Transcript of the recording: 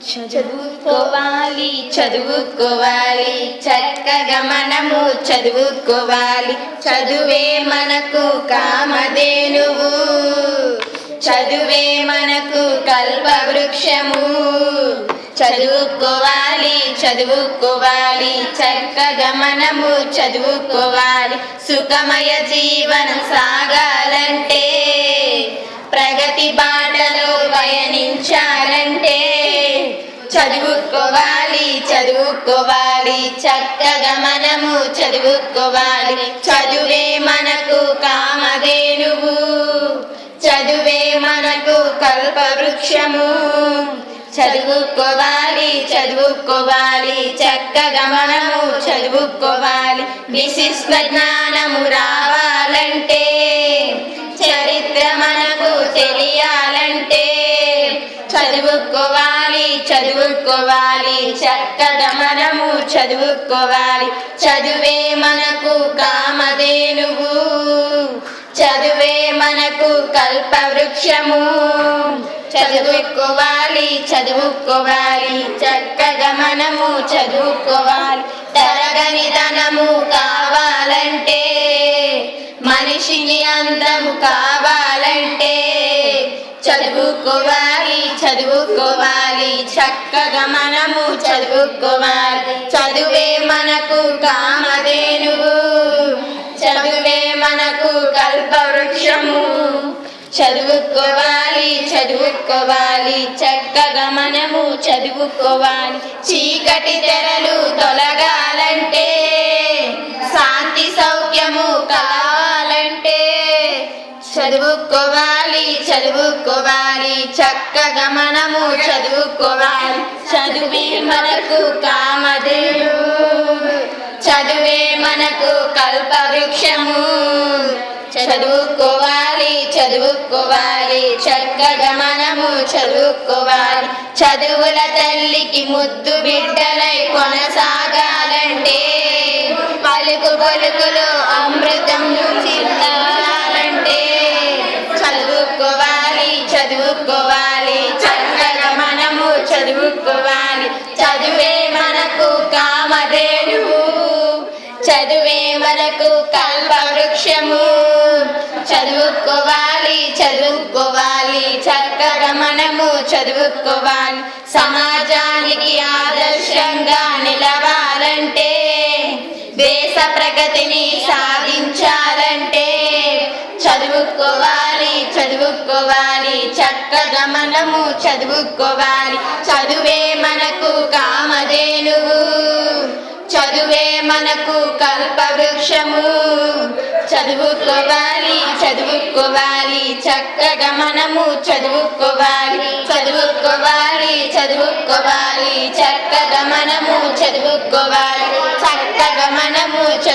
చదువుకోవాలి చదువుకోవాలి చక్కగా మనము చదువుకోవాలి. చదువే మనకు కామధేనువు చదువే మనకు కల్ప వృక్షము చదువుకోవాలి చదువుకోవాలి చక్కగా మనము చదువుకోవాలి. సుఖమయ జీవనం సాగాలంటే ప్రగతి బాటలో పయనించాలంటే చదువుకోవాలి చదువుకోవాలి చక్కగా మనము చదువుకోవాలి. చదువే మనకు కామధేనువు చదువే మనకు కల్పవృక్షము. చదువుకోవాలి చదువుకోవాలి చక్కగా మనము చదువుకోవాలి. విశిష్ట జ్ఞానము రావాలి చదువుకోవాలి చదువుకోవాలి చక్కగా మనము చదువుకోవాలి. చదువే మనకు కామధేనువు చదువే మనకు కల్పవృక్షము. చదువుకోవాలి చదువుకోవాలి చక్కగా మనము చదువుకోవాలి. తరగని ధనము కావాలంటే మనిషిని అందము కావాలి. చదువుకోవాలి చదువుకోవాలి చక్కగా మనము చదువుకోవాలి. చదువే మనకు కామధేనువు చదువే మనకు కల్పవృక్షము. చదువుకోవాలి చదువుకోవాలి చక్కగా మనము చదువుకోవాలి. చీకటి తెరలు చదువుకోవాలి చదువుకోవాలి చక్కగా మనము చదువుకోవాలి. చదువే మనకు కామధేను చదువే మనకు కల్పవృక్షము. చదువుకోవాలి చదువుకోవాలి చక్కగా మనము చదువుకోవాలి. చదువుల తల్లికి ముద్దు బిడ్డలై కొనసాగాలంటే పలుకు పలుకులు అమృతం చిన్న చదువుకోవాలి. చక్కగా మనము చదువుకోవాలి. చదువే మనకు కామధేనువు. చదువే మనకు కల్ప వృక్షము చదువుకోవాలి చదువుకోవాలి. చక్కగా మనము చదువుకోవాలి. సమాజానికి ఆదర్శ చదువుకోవాలి చదువుకోవాలి చక్కగా మనము చదువుకోవాలి. చదువే మనకు కామధేనువు చదువే మనకు కల్పవృక్షము. చదువుకోవాలి చదువుకోవాలి చక్కగా మనము చదువుకోవాలి. చదువుకోవాలి చదువుకోవాలి చక్కగా మనము చదువుకోవాలి. చక్కగా మనము